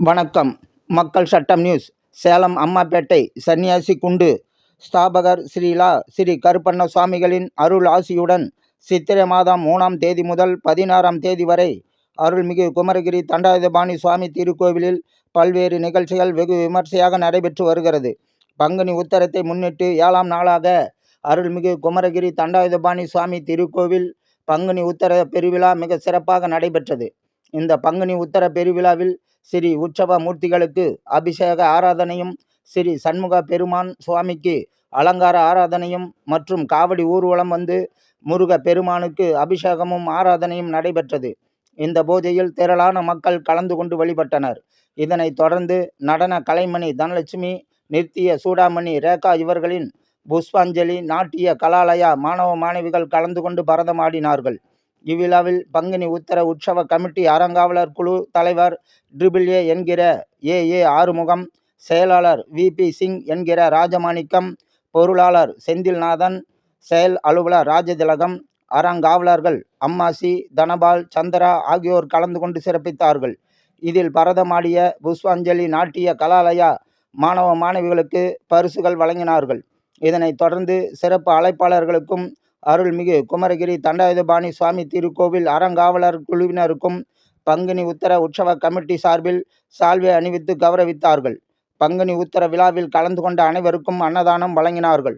வணக்கம். மக்கள் சட்டம் நியூஸ். சேலம் அம்மாப்பேட்டை சன்னியாசி குண்டு. ஸ்தாபகர் ஸ்ரீலா ஸ்ரீ கருப்பண்ண சுவாமிகளின் அருள் ஆசியுடன் சித்திரை மாதம் மூணாம் தேதி முதல் பதினாறாம் தேதி வரை அருள்மிகு குமரகிரி தண்டாயுதபாணி சுவாமி திருக்கோவிலில் பல்வேறு நிகழ்ச்சிகள் வெகு விமர்சையாக நடைபெற்று வருகிறது. பங்குனி உத்தரத்தை முன்னிட்டு ஏழாம் நாளாக அருள்மிகு குமரகிரி தண்டாயுதபாணி சுவாமி திருக்கோவில் பங்குனி உத்தர பெருவிழா மிக சிறப்பாக நடைபெற்றது. இந்த பங்குனி உத்தர பெருவிழாவில் ஸ்ரீ உற்சவ மூர்த்திகளுக்கு அபிஷேக ஆராதனையும் ஸ்ரீ சண்முக பெருமான் சுவாமிக்கு அலங்கார ஆராதனையும் மற்றும் காவடி ஊர்வலம் வந்து முருக பெருமானுக்கு அபிஷேகமும் ஆராதனையும் நடைபெற்றது. இந்த பூஜையில் திரளான மக்கள் கலந்து கொண்டு வழிபட்டனர். இதனைத் தொடர்ந்து நடன கலைமணி தனலட்சுமி நிறுத்திய சூடாமணி ரேகா இவர்களின் புஷ்பாஞ்சலி நாட்டிய கலாலயா மாணவ மாணவிகள் கலந்து கொண்டு பரதமாடினார்கள். இவ்விழாவில் பங்குனி உத்தர உற்சவ கமிட்டி அறங்காவலர் குழு தலைவர் ட்ரிபிள் ஏ என்கிற ஏ ஏ ஆறுமுகம் செயலாளர் வி பி சிங் என்கிற ராஜமாணிக்கம் பொருளாளர் செந்தில்நாதன் செயல் அலுவலர் ராஜதிலகம் அறங்காவலர்கள் அம்மாசி தனபால் சந்திரா ஆகியோர் கலந்து கொண்டு சிறப்பித்தார்கள். இதில் பரதமாடிய புஷ்பாஞ்சலி நாட்டிய கலாலயா மாணவ மாணவிகளுக்கு பரிசுகள் வழங்கினார்கள். இதனைத் தொடர்ந்து சிறப்பு அழைப்பாளர்களுக்கும் அருள்மிகு குமரகிரி தண்டாயுதபாணி சுவாமி திருக்கோவில் அறங்காவலர் குழுவினருக்கும் பங்குனி உத்தர உற்சவ கமிட்டி சார்பில் சால்வை அணிவித்து கௌரவித்தார்கள். பங்குனி உத்தர விழாவில் கலந்து கொண்ட அனைவருக்கும் அன்னதானம் வழங்கினார்கள்.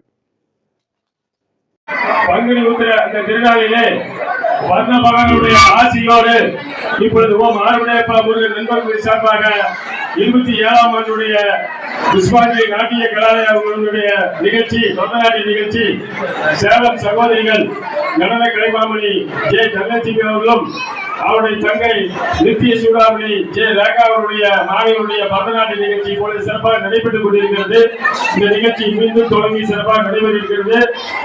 பங்குனி உத்தர அந்த திருநாளிலே வர்ண பகவானுடைய ஆசியோடு இப்பொழுது ஓம் ஆறுடையப்பா முருகன் நண்பர்கள் சார்பாக இருபத்தி ஏழாம் ஆண்டுடைய புஷ்பாஞ்சலி நாட்டிய கலாலய அவர்களுடைய நிகழ்ச்சி தொண்டநாட்டிய நிகழ்ச்சி சேலம் சகோதரிகள் நடன கலைமாமணி ஜே தங்கச்சிங்க அவர்களும் அவருடைய தங்கை நித்திய சூடாமணி ஜே. ரேகா அவருடைய மனைவியுடைய பரதநாட்டிய நிகழ்ச்சி இப்பொழுது சிறப்பாக நடைபெற்றுக் கொண்டிருக்கிறது. இந்த நிகழ்ச்சி மீண்டும் தொடங்கி சிறப்பாக நடைபெற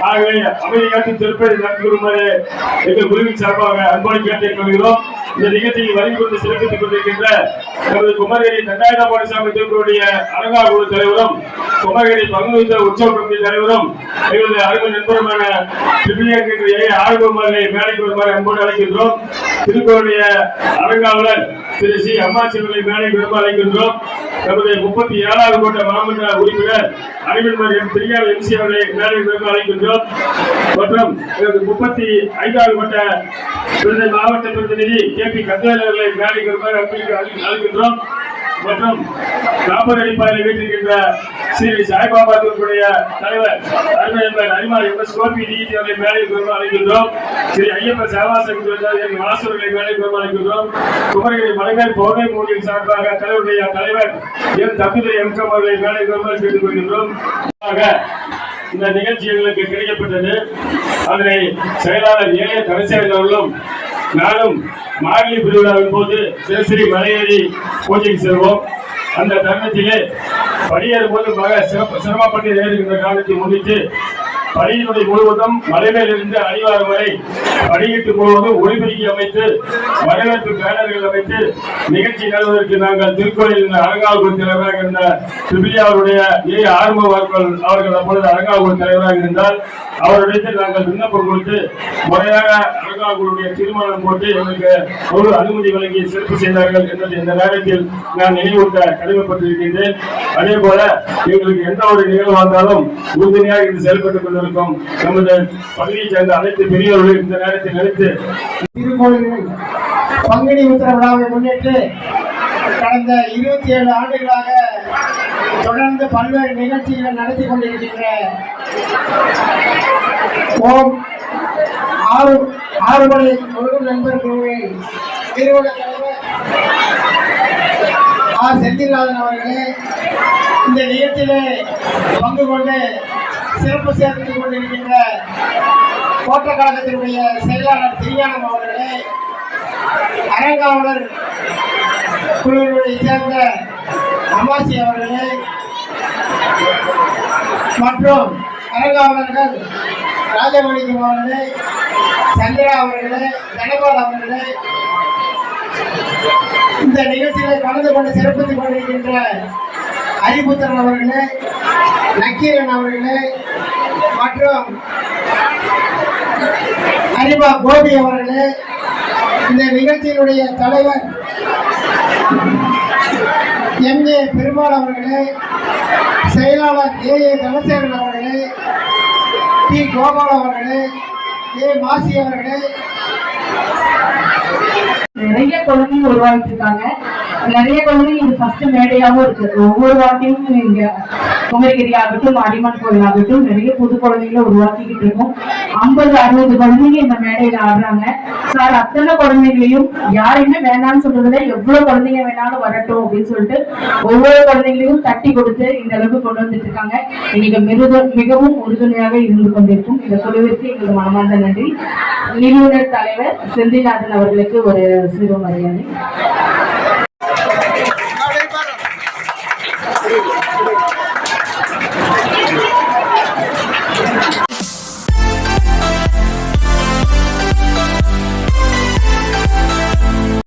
ஆகவே அமைதி காட்டி திருப்பதி நடத்தி வருமாறு எங்கள் குருவின் சிறப்பாக அன்போடு கேட்டுக் கொள்கிறோம். இந்த நிகழ்ச்சியில் வருகை கொண்டு சிறப்பித்துக் கொண்டிருக்கின்ற நமது குமரகிரி தண்டாயிரம் பாடசாமி திருக்குடைய அலங்கா குழு தலைவரும் குமரகிரி பங்குவித்த உற்சவ கமிட்டி தலைவரும் எங்களது அருமை நண்பருமான திருப்பியங்கின்ற ஏ. ஆழ்வுமாரை மேடைக்கு வருமாறு அன்போடு அழைக்கின்றோம். திருக்கோளுடைய அலங்காவலர் திரு சி அம்மாசிவர்களை மேலே விரும்ப அழைக்கின்றோம். நமது முப்பத்தி ஏழாவது கோட்ட மாமன்ற உறுப்பினர் அறிவியல் எம் பெரியார் எம்சி அவர்களை மேலே விரும்ப அழைக்கின்றோம். மற்றும் எனது முப்பத்தி ஐந்தாவது கோட்ட விருதை மாவட்ட பிரதிநிதி கே பி கந்தவேல் அவர்களை மேலே விரும்ப அழைக்கின்றோம். மற்றும் நாற்பது அடிப்பாறையில் வீட்டிருக்கின்ற ஸ்ரீ சாய்பாபா தூக்குடைய தலைவர் அருமையன்பர் அரிமார் எம் எஸ் கோபி டிஜி அவர்களை மேலே பெருமாள் அழைக்கின்றோம். ஸ்ரீ ஐயப்ப சேவாசன் என் மேலே மேடைக்கு அழைக்கின்றோம். குமரகிரி மலைமேல் பௌர்ணமி மூலியின் சார்பாக தலைவருடைய தலைவர் என் தம்பிதுரை எம். கம் அவர்களை மேலே பெருமாள் கேட்டுக் கொள்கின்றோம். ஆக, இந்த நிகழ்ச்சி எங்களுக்கு கிடைக்கப்பட்டது. அதனை செயலாளர் ஏ. கடைசியர் அவர்களும் நானும் மார்கழி திருவிழாவின் போது சிவஸ்ரீ மலையேறி பூஜைக்கு செல்வோம். அந்த தருணத்திலே படியேறும் போது மக சிறப்பு சிரமப்பட்டு ஏறுகின்ற காலத்தை முடித்து படியினுடைய முழுவதும் மலைமேலிருந்து அடிவாரம் வரை படியிட்டு முழுவதும் ஒளிபெருக்கி அமைத்து வரவேற்பு பேனர்கள் அமைத்து நிகழ்ச்சி நடவதற்கு நாங்கள் திருக்கோயில் அலங்காவூர் தலைவராக இருந்த திரிபிலியா அவருடைய ஏ. ஆர்ம வாக்கள் அவர்கள் அப்பொழுது அலங்காவூர் தலைவராக இருந்தால் அவரிடத்தில் நாங்கள் விண்ணப்பம் கொடுத்து முறையாக அலங்காவூருடைய தீர்மானம் போட்டு எங்களுக்கு ஒரு அனுமதி வழங்கி சிறப்பு செய்தார்கள் என்பதை இந்த நேரத்தில் நான் நினைவூட்ட கடமைப்பட்டிருக்கின்றேன். அதே போல எங்களுக்கு எந்த ஒரு நிகழ்வு வந்தாலும் உறுதுணையாக இது செயல்பட்டுக் கொண்டிருக்கும். நமது பகுதியை சேர்ந்த அனைத்து பெரியவர்களும் இந்த நேரத்தில் நினைத்து திருக்கோயில்களில் பங்குனி உத்தர விழாவை முன்னிட்டு கடந்த இருபத்தி ஏழு ஆண்டுகளாக தொடர்ந்து பல்வேறு நிகழ்ச்சிகளை நடத்தி கொண்டிருக்கின்ற ஓம் ஆறு ஆறுமலை முருகன் நண்பர் குழுவின் நிறுவன தலைவர் ஆர் செந்தில்நாதன் அவர்களே இந்த நிகழ்ச்சியிலே பங்கு கொண்டு சிறப்பு சேர்த்து கொண்டிருக்கின்ற தோட்ட கழகத்தினுடைய செயலாளர் திருஞானம் அவர்களே அரங்காவலர் குழுவினுடைய சேர்ந்த அம்மாசி அவர்களே மற்றும் அரங்காவலர்கள் ராஜமணிக்கம் அவர்களே சந்திரா அவர்களே தனபால் அவர்களே இந்த நிகழ்ச்சியில கலந்து கொண்டு சிறப்பித்துக் கொண்டிருக்கின்ற ஹரிபுத்திரன் அவர்களே நக்கீரன் அவர்களே மற்றும் ஹரிபா கோபி அவர்களே இந்த நிகழ்ச்சியினுடைய தலைவர் எம். ஏ பெருமாள் அவர்களே செயலாளர் ஏ. ஏ. தனசேகரன் அவர்களே டி. கோபால் அவர்களே ஏ. மாசி அவர்களே. நிறைய குழந்தைங்க உருவாகிட்டு இருக்காங்க நிறைய குழந்தைங்க இது ஃபர்ஸ்ட் மேடையாவும் இருக்கு. ஒவ்வொரு வாட்டியும் இங்க குமரிகிரி ஆகட்டும் அடிமன் கோயில் ஆகட்டும் நிறைய புது குழந்தைகளை உருவாக்கிக்கிட்டு இருக்கோம். ஐம்பது அறுபது குழந்தைங்க இந்த மேடையில ஆடுறாங்க. சார் அத்தனை குழந்தைகளையும் யாரையுமே வேணாம்னு சொல்றதுல எவ்வளவு குழந்தைங்க வேணாலும் வரட்டும் அப்படின்னு சொல்லிட்டு ஒவ்வொரு குழந்தைகளையும் தட்டி கொடுத்து இந்த அளவுக்கு கொண்டு வந்துட்டு இருக்காங்க. இன்னைக்கு மிருது மிகவும் உறுதுணையாக இருந்து கொண்டிருக்கும் இந்த குழுவிற்கு எங்களுக்கு மனமார்ந்த நன்றி. நிறுவனர் தலைவர் செந்திநாதன் அவர்களுக்கு ஒரு சிறு மரியாதை.